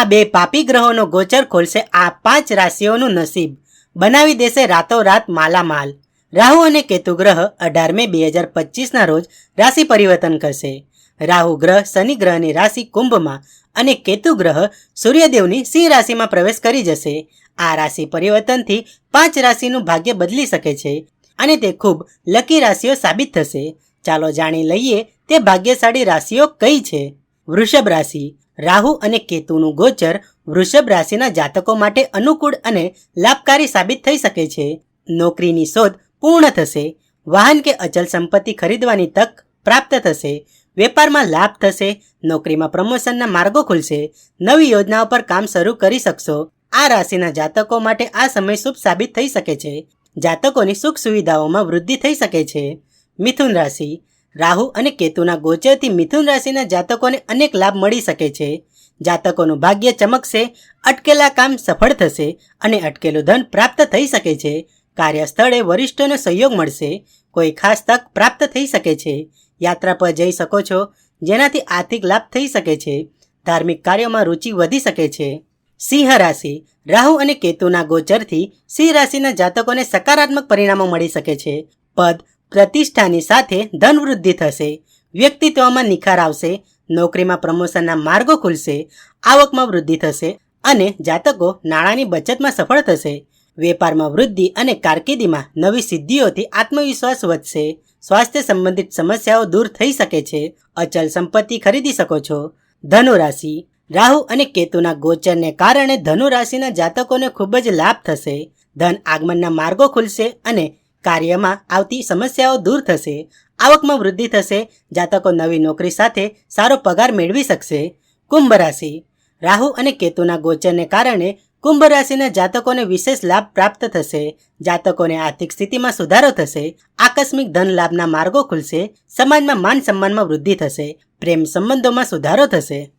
આ બે પાપી ગ્રહોનો ગોચર ખોલશે આ પાંચ રાશિઓનું નસીબ. બનાવી દેશે રાતોરાત માલામાલ. રાહુ અને કેતુ ગ્રહ અઢાર મે બે હજાર પચીસના રોજ રાશિ પરિવર્તન કરશે. રાહુ ગ્રહ શનિ ગ્રહની રાશિ કુંભમાં અને કેતુ ગ્રહ સૂર્યદેવની સિંહ રાશિમાં પ્રવેશ કરી જશે. આ રાશિ પરિવર્તનથી પાંચ રાશિનું ભાગ્ય બદલી શકે છે અને તે ખૂબ લકી રાશિઓ સાબિત થશે. ચાલો જાણી લઈએ તે ભાગ્યશાળી રાશિઓ કઈ છે. વૃષભ રાશિ. રાહુ અને કેતુનું ગોચર વૃષભ રાશિના જાતકો માટે અનુકૂળ અને લાભકારી સાબિત થઈ શકે છે. નોકરીની શોધ પૂર્ણ થશે. વાહન કે અચલ સંપત્તિ ખરીદવાની તક પ્રાપ્ત થશે. વેપારમાં લાભ થશે. નોકરીમાં પ્રમોશનના માર્ગો ખુલશે. નવી યોજનાઓ પર કામ શરૂ કરી શકશો. આ રાશિના જાતકો માટે આ સમય શુભ સાબિત થઈ શકે છે. જાતકોની સુખ સુવિધાઓમાં વૃદ્ધિ થઈ શકે છે. મિથુન રાશિ રાહુ અને કેતુના ગોચરથી મિથુન રાશિના જાતકોને અનેક લાભ મળી શકે છે. જાતકોનું ભાગ્ય ચમકશે, અટકેલા કામ સફળ થશે અને અટકેલું ધન પ્રાપ્ત થઈ શકે છે. કાર્યસ્થળે વરિષ્ઠોનો સહયોગ મળશે, કોઈ ખાસ તક પ્રાપ્ત થઈ શકે છે. યાત્રા પર જઈ શકો છો, જેનાથી આર્થિક લાભ થઈ શકે છે. ધાર્મિક કાર્યોમાં રુચિ વધી શકે છે. સિંહ રાશિ, રાહુ અને કેતુના ગોચરથી સિંહ રાશિના જાતકોને સકારાત્મક પરિણામો મળી શકે છે. પદ પ્રતિષ્ઠાની સાથે ધનવૃદ્ધિ થશે, વ્યક્તિત્વમાં નિખાર આવશે, નોકરીમાં પ્રમોશનના માર્ગો ખુલશે, આવકમાં વૃદ્ધિ થશે અને જાતકો નાણાંની બચતમાં સફળ થશે. વેપારમાં વૃદ્ધિ અને કારકિર્દીમાં નવી સિદ્ધિઓથી આત્મવિશ્વાસ વધશે. સ્વાસ્થ્ય સંબંધિત સમસ્યાઓ દૂર થઈ શકે છે. અચલ સંપત્તિ ખરીદી શકો છો. ધનુ રાશિ રાહુ અને કેતુના ગોચરને કારણે ધનુ રાશિના જાતકોને ખૂબ જ લાભ થશે. ધન આગમનના માર્ગો ખુલશે અને કાર્યમાં આવતી સમસ્યાઓ દૂર થશે, આવકમાં વૃદ્ધિ થશે, જાતકો નવી નોકરી સાથે સારો પગાર મેળવી શકશે. કુંભ રાશિ. રાહુ અને કેતુના ગોચરને કારણે કુંભ રાશિના જાતકોને વિશેષ લાભ પ્રાપ્ત થશે. જાતકોને આર્થિક સ્થિતિમાં સુધારો થશે, આકસ્મિક ધન લાભના માર્ગો ખુલશે, સમાજમાં માન સન્માનમાં વૃદ્ધિ થશે, પ્રેમ સંબંધોમાં સુધારો થશે.